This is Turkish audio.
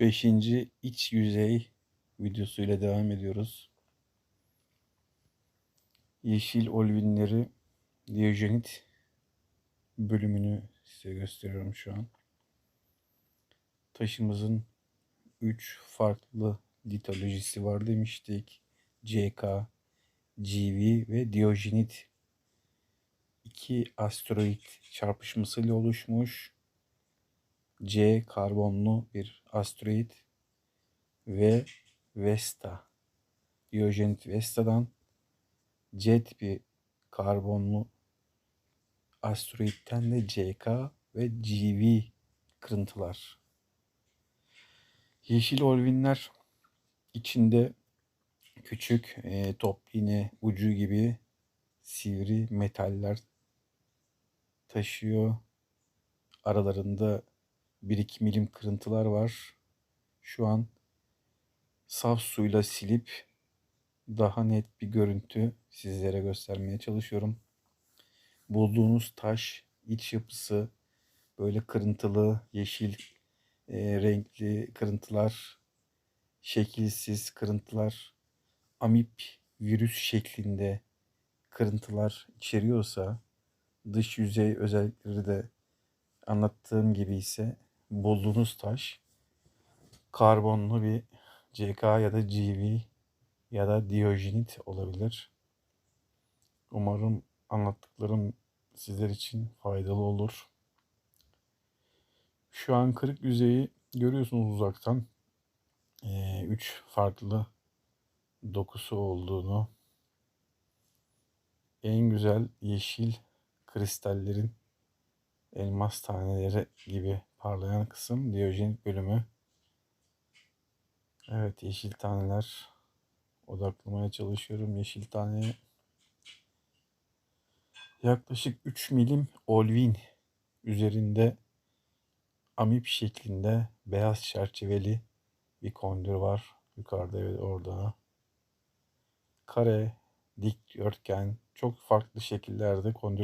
Beşinci iç yüzey videosuyla devam ediyoruz. Yeşil olvinleri Diyojenit bölümünü size gösteriyorum şu an. Taşımızın 3 farklı litolojisi var demiştik. CK, GV ve Diyojenit. İki asteroid çarpışmasıyla oluşmuş. C karbonlu bir asteroid ve Vesta. Diyojenit Vesta'dan C tipi karbonlu asteroidten de CK ve GV kırıntılar. Yeşil olvinler içinde küçük e, top iğne ucu gibi sivri metaller taşıyor. Aralarında 1-2 milim kırıntılar var. Şu an saf suyla silip daha net bir görüntü sizlere göstermeye çalışıyorum. Bulduğunuz taş iç yapısı böyle kırıntılı yeşil e, renkli kırıntılar, şekilsiz kırıntılar, amip virüs şeklinde kırıntılar içeriyorsa dış yüzey özellikleri de anlattığım gibi ise bulduğunuz taş karbonlu bir CK ya da GV ya da Diyojenit olabilir. Umarım anlattıklarım sizler için faydalı olur. Şu an kırık yüzeyi görüyorsunuz uzaktan. 3 ee, farklı dokusu olduğunu. En güzel yeşil kristallerin elmas taneleri gibi parlayan kısım Diyojenit bölümü. Evet yeşil taneler odaklamaya çalışıyorum yeşil taneye. Yaklaşık 3 milim olvin üzerinde amip şeklinde beyaz çerçeveli bir kondür var. Yukarıda ve orada. Kare, dikdörtgen, çok farklı şekillerde kondür